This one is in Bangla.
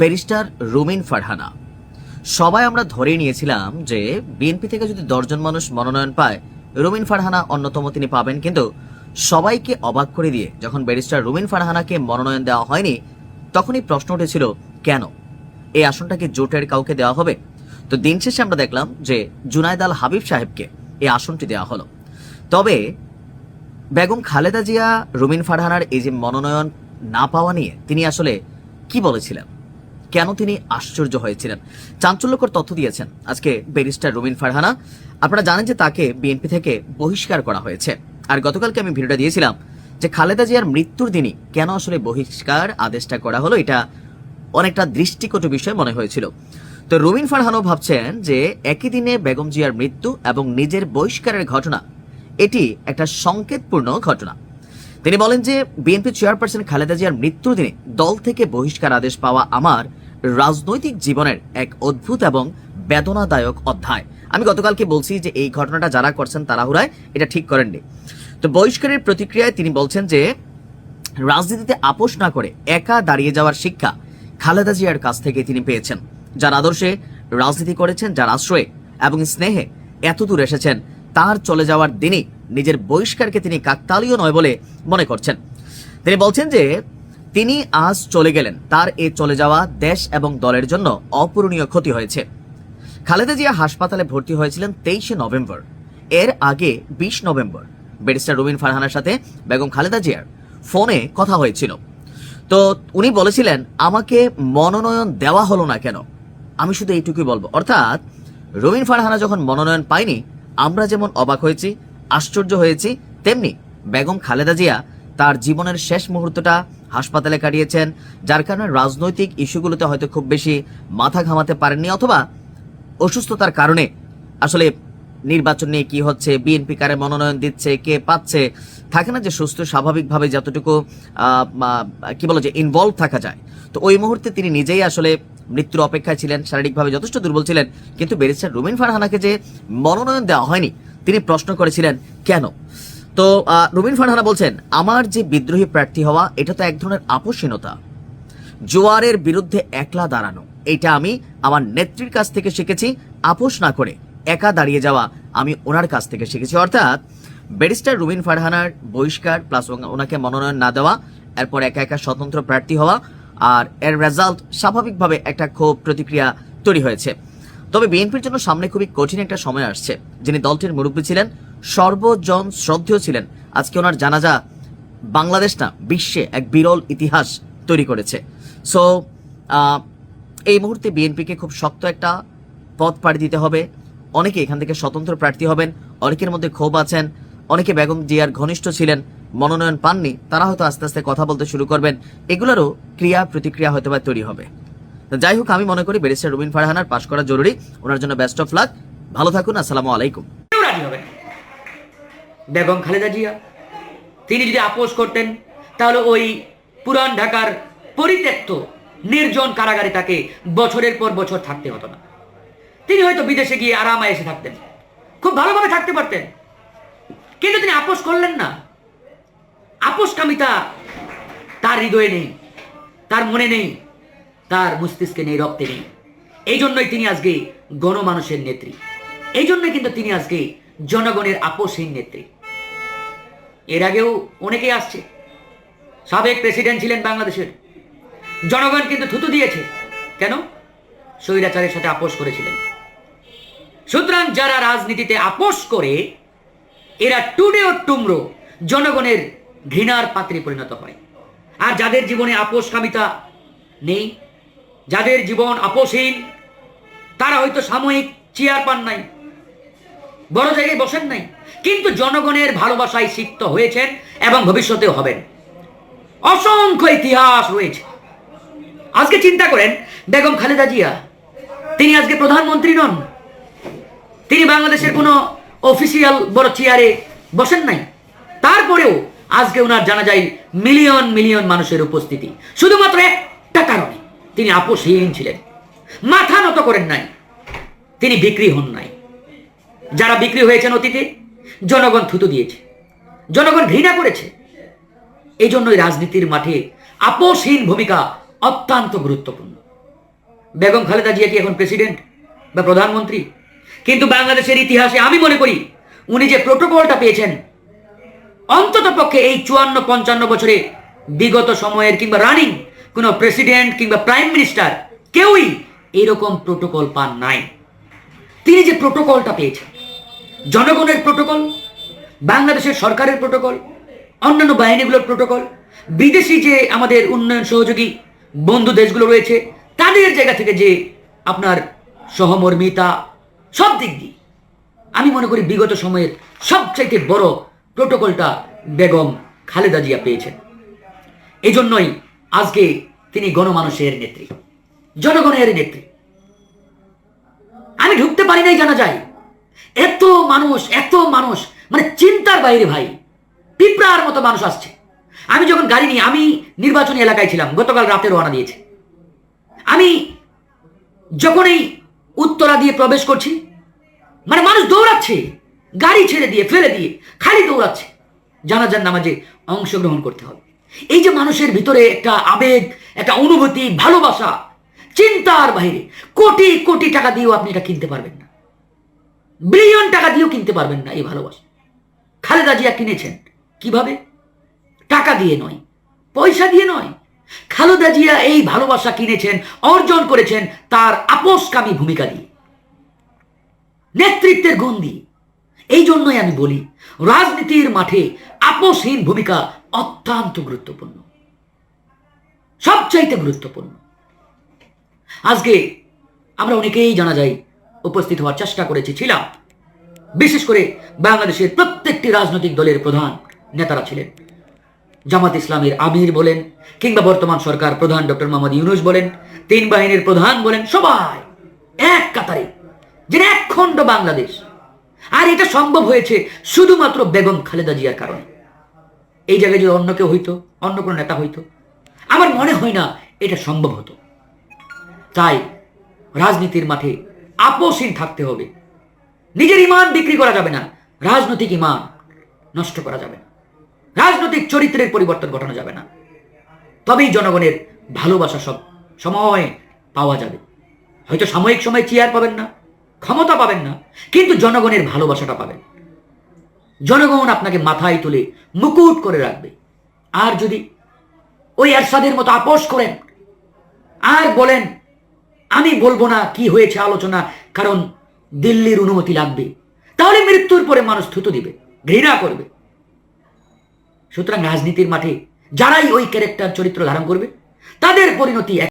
ব্যারিস্টার রুমিন ফারহানা। সবাই আমরা ধরে নিয়েছিলাম যে বিএনপি থেকে যদি দশজন মানুষ মনোনয়ন পায়, রুমিন ফারহানা অন্যতম তিনি পাবেন। কিন্তু সবাইকে অবাক করে দিয়ে যখন ব্যারিস্টার রুমিন ফারহানাকে মনোনয়ন দেওয়া হয়নি, তখনই প্রশ্ন উঠেছিল, কেন? এই আসনটাকে জোটের কাউকে দেওয়া হবে? তো দিন শেষে আমরা দেখলাম যে জুনায়দ আল হাবিব সাহেবকে এই আসনটি দেওয়া হলো। তবে বেগম খালেদা জিয়া, রুমিন ফারহানার এই যে মনোনয়ন না পাওয়া নিয়ে তিনি আসলে কি বলেছিলেন? কেন তিনি আশ্চর্য হয়েছিলেন? চাঞ্চল্যকর তথ্য দিয়েছেন আজকে ব্যারিস্টার রুমিন ফারহানা। আপনারা জানেন যে তাকে বিএনপি থেকে বহিষ্কার করা হয়েছে। আর গতকালকে আমি ভিডিওটা দিয়েছিলাম যে খালেদা জিয়ার মৃত্যুর দিনই কেন আসলে বহিষ্কার আদেশটা করা হলো, এটা অনেকটা দৃষ্টিকটু বিষয় মনে হয়েছিল। তো রুমিন ফারহানও ভাবছেন যে একই দিনে বেগম জিয়ার মৃত্যু এবং নিজের বহিষ্কারের ঘটনা, এটি একটা সংকেতপূর্ণ ঘটনা। তিনি বলেন যে বিএনপি চেয়ারপারসন খালেদা জিয়ার মৃত্যুর দিনে দল থেকে বহিষ্কার আদেশ পাওয়া আমার রাজনৈতিক জীবনের এক অদ্ভুত এবং বেদনাদায়ক অধ্যায়। আমি গতকালকে বলছি যে এই ঘটনাটা যারা করছেন তাড়াহুড়ায় এটা ঠিক করেননি। তো বহিষ্কারের প্রতিক্রিয়ায় তিনি বলছেন যে, রাজনীতিতে আপোষ না করে একা দাঁড়িয়ে যাওয়ার শিক্ষা খালেদা জিয়ার কাছ থেকে তিনি পেয়েছেন। যার আদর্শে রাজনীতি করেছেন, যার আশ্রয়ে এবং স্নেহে এত দূর এসেছেন, তার চলে যাওয়ার দিনই নিজের বহিষ্কারকে তিনি কাকতালীয় নয় বলে মনে করছেন। তিনি বলছেন যে তিনি আজ চলে গেলেন। তার এ চলে যাওয়া দেশ এবং দলের জন্য অপূরণীয় ক্ষতি হয়েছে। খালেদা জিয়া হাসপাতালে ভর্তি হয়েছিলেন তেইশে নভেম্বর। এর আগে বিশ নভেম্বর। ব্যারিস্টার রুবিন ফারহানার সাথে বেগম খালেদা জিয়ার ফোনে কথা হয়েছিল। তো উনি বলেছিলেন, আমাকে মনোনয়ন দেওয়া হলো না কেন? আমি শুধু এইটুকুই বলব। অর্থাৎ রবিন ফারহানা যখন মনোনয়ন পায়নি, আমরা যেমন অবাক হয়েছি, আশ্চর্য হয়েছি, তেমনি বেগম খালেদা জিয়া তার জীবনের শেষ মুহূর্তটা হাসপাতালে কাটিয়েছেন, যার কারণে রাজনৈতিক ইস্যুগুলোতে হয়তো খুব বেশি মাথা ঘামাতে পারেননি অথবা অসুস্থতার কারণে আসলে নির্বাচন নিয়ে কি হচ্ছে, বিএনপি কারে মনোনয়ন দিচ্ছে, কে পাচ্ছে, থাকে না যে সুস্থ স্বাভাবিকভাবে যতটুকু কি বলো যে ইনভলভ থাকা যায়। তো ওই মুহূর্তে তিনি নিজেই আসলে মৃত্যুর অপেক্ষায় ছিলেন, শারীরিকভাবে যথেষ্ট দুর্বল ছিলেন, কিন্তু ব্যারিস্টার রুমিন ফারহানাকে যে মনোনয়ন দেওয়া হয়নি, তিনি প্রশ্ন করেছিলেন, কেন? তো রুমিন ফারহানা বলছেন, আমার যে বিদ্রোহী প্রার্থী হওয়া, এটা তো এক ধরনের আপোষহীনতা। জোয়ারের বিরুদ্ধে একলা দাঁড়ানো, এটা আমি আমার নেত্রীর কাছ থেকে শিখেছি, আপোষ না করে একা দাঁড়িয়ে যাওয়া আমি ওনার কাছ থেকে শিখেছি। অর্থাৎ, ব্যারিস্টার রুবিন ফারহানার বহিষ্কার, প্লাস ওনাকে মনোনয়ন না দেওয়া, এরপর একা একা স্বতন্ত্র প্রার্থী হওয়া, আর এর রেজাল্ট স্বাভাবিকভাবে একটা ক্ষোভ প্রতিক্রিয়া তৈরি হয়েছে। তবে বিএনপির জন্য সামনে খুবই কঠিন একটা সময় আসছে। যিনি দলটির মুরব্বী ছিলেন সর্বজন শ্রদ্ধেয় ছিলেন। আজকে ওনার জানাজা বাংলাদেশ না, বিশ্বে এক বিরল ইতিহাস তৈরি করেছে। সো এই মুহূর্তে বিএনপিকে খুব শক্ত একটা পথ পাড়ি দিতে হবে। অনেকে এখান থেকে স্বতন্ত্র প্রার্থী হবেন, অনেকের মধ্যে ক্ষোভ আছেন, অনেকে বেগম জিয়ার ঘনিষ্ঠ ছিলেন, মনোনয়ন পাননি, তারা হয়তো আস্তে আস্তে কথা বলতে শুরু করবেন। এগুলোরও ক্রিয়া প্রতিক্রিয়া হয়তো বা তৈরি হবে। যাই হোক, আমি মনে করি ব্যারিস্টার রুবিন ফারহানার পাশ করা জরুরি। ওনার জন্য বেস্ট অফ লাক ভালো থাকুন, আসসালামু আলাইকুম। রাজি বেগম খালেদা জিয়া। তিনি যদি আপোষ করতেন, তাহলে ওই পুরান ঢাকার পরিত্যক্ত, নির্জন কারাগারে তাকে বছরের পর বছর থাকতে হতো না। তিনি হয়তো বিদেশে গিয়ে আরামায় এসে থাকতেন। খুব ভালোভাবে থাকতে পারতেন। কিন্তু তিনি আপোষ করলেন না। আপোষকামিতা তার হৃদয়ে নেই, তার মনে নেই, তার মস্তিষ্কে নেই, রক্তে নেই। এই জন্যই তিনি আজকে গণমানুষের নেত্রী। এই জন্যই কিন্তু তিনি আজকে জনগণের আপোষহীন নেত্রী। এর আগেও অনেকেই আসছে। সাবেক প্রেসিডেন্ট ছিলেন বাংলাদেশের। জনগণ কিন্তু থুতু দিয়েছে। কেন? স্বৈরাচারের সাথে আপোষ করেছিলেন। সুতরাং যারা রাজনীতিতে আপোষ করে, এরা টুডে ও টুমরো জনগণের ঘৃণার পাত্রে পরিণত হয়। আর যাদের জীবনে আপোষকামিতা নেই, যাদের জীবন আপোষহীন, তারা হয়তো সাময়িক চেয়ার পান নাই। বড় জায়গায় বসেন নাই। কিন্তু জনগণের ভালোবাসায় সিক্ত হয়েছেন এবং ভবিষ্যতেও হবেন। অসংখ্য ইতিহাস রয়েছে। আজকে চিন্তা করেন, বেগম খালেদা জিয়া, তিনি আজকে প্রধানমন্ত্রী নন। তিনি বাংলাদেশের কোনো অফিসিয়াল বড় চেয়ারে বসেন নাই। তারপরেও আজকে ওনার জানা যায় মিলিয়ন মিলিয়ন মানুষের উপস্থিতি। শুধুমাত্র একটা কারণে তিনি আপোষহীন ছিলেন। মাথা নত করেন নাই। তিনি বিক্রি হন নাই। যারা বিক্রি হয়েছেন অতীতে, জনগণ থুতু দিয়েছে। জনগণ ঘৃণা করেছে। এই জন্যই রাজনীতির মাঠে আপোষহীন ভূমিকা অত্যন্ত গুরুত্বপূর্ণ। বেগম খালেদা জিয়া কি এখন প্রেসিডেন্ট বা প্রধানমন্ত্রী? কিন্তু বাংলাদেশের ইতিহাসে আমি মনে করি, উনি যে প্রোটোকলটা পেয়েছেন, অন্তত পক্ষে এই চুয়ান্ন পঞ্চান্ন বছরে বিগত সময়ের কিংবা রানিং কোনো প্রেসিডেন্ট কিংবা প্রাইম মিনিস্টার কেউই এরকম প্রোটোকল পান নাই। তিনি যে প্রোটোকলটা পেয়েছেন জনগণের প্রোটোকল বাংলাদেশের সরকারের প্রোটোকল অন্যান্য বাহিনীগুলোর প্রোটোকল বিদেশি যে আমাদের উন্নয়ন সহযোগী বন্ধু দেশগুলো রয়েছে, তাদের জায়গা থেকে যে আপনার সহমর্মিতা, সব দিক দিয়ে। আমি মনে করি বিগত সময়ের সবচাইতে বড় প্রোটোকলটা বেগম খালেদা জিয়া পেয়েছেন। এই জন্যই আজকে তিনি গণমানুষের নেত্রী, জনগণের নেত্রী। আমি ঢুকতে পারি নাই জানা যায় এত মানুষ এত মানুষ। মানে চিন্তার বাইরে ভাই, পিঁপড়ার মতো মানুষ আসছে। আমি যখন গাড়ি নিয়ে, আমি নির্বাচনী এলাকায় ছিলাম, গতকাল রাতে রওনা দিয়েছে। আমি যখন এই উত্তরা দিয়ে প্রবেশ করছি মানে মানুষ দৌড়াচ্ছে, গাড়ি ছেড়ে দিয়ে, ফেলে দিয়ে, খালি দৌড়াচ্ছে, জানাজার নামাজে অংশগ্রহণ করতে হবে। এই যে মানুষের ভিতরে একটা আবেগ, একটা অনুভূতি, ভালোবাসা, চিন্তার বাইরে, কোটি কোটি টাকা দিয়েও আপনি এটা কিনতে পারবেন না। বিলিয়ন টাকা দিয়েও কিনতে পারবেন না এই ভালোবাসা। খালেদা জিয়া কিনেছেন। কীভাবে? টাকা দিয়ে নয়, পয়সা দিয়ে নয়। খালেদা জিয়া এই ভালোবাসা কিনেছেন, অর্জন করেছেন তার আপোষকামী ভূমিকা দিয়ে। নেতৃত্বের গুণ দিয়ে এই জন্যই আমি বলি, রাজনীতির মাঠে আপোষহীন ভূমিকা অত্যন্ত গুরুত্বপূর্ণ। সবচাইতে গুরুত্বপূর্ণ। আজকে আমরা অনেকেই জানা যায় উপস্থিত হওয়ার চেষ্টা করেছি, ছিলাম। বিশেষ করে বাংলাদেশের প্রত্যেকটি রাজনৈতিক দলের প্রধান নেতারা ছিলেন। জামাত ইসলামের আমির বলেন, কিংবা বর্তমান সরকার প্রধান ডক্টর মোহাম্মদ ইউনুস বলেন, তিন বাহিনীর প্রধান বলেন, সবাই এক কাতারে যে এক খণ্ড বাংলাদেশ। আর এটা সম্ভব হয়েছে শুধুমাত্র বেগম খালেদা জিয়ার কারণে। এই জায়গায় যদি অন্য কেউ হইতো, অন্য কোনো নেতা হইতো, আমার মনে হয় না এটা সম্ভব হতো। তাই রাজনীতির মাঠে আপোষহীন থাকতে হবে। নিজের ইমান বিক্রি করা যাবে না, রাজনৈতিক ইমান নষ্ট করা যাবে না। রাজনৈতিক চরিত্রের পরিবর্তন ঘটানো যাবে না। তবেই জনগণের ভালোবাসা সব সময় পাওয়া যাবে। হয়তো সাময়িক সময় চেয়ার পাবেন না, ক্ষমতা পাবেন না, কিন্তু জনগণের ভালোবাসাটা পাবেন। জনগণ আপনাকে মাথায় তুলে মুকুট করে রাখবে। আর যদি ওই এরশাদের মতো আপোষ করেন, আর বলেন আমি বলব না কি হয়েছে আলোচনা, কারণ দিল্লির অনুমতি লাগবে। তাহলে মৃত্যুর পরে মানুষ থুতু দিবে, ঘৃণা করবে। সুতরাং রাজনীতির মাঠে যারাই ওই ক্যারেক্টার চরিত্র ধারণ করবে, তাদের পরিণতি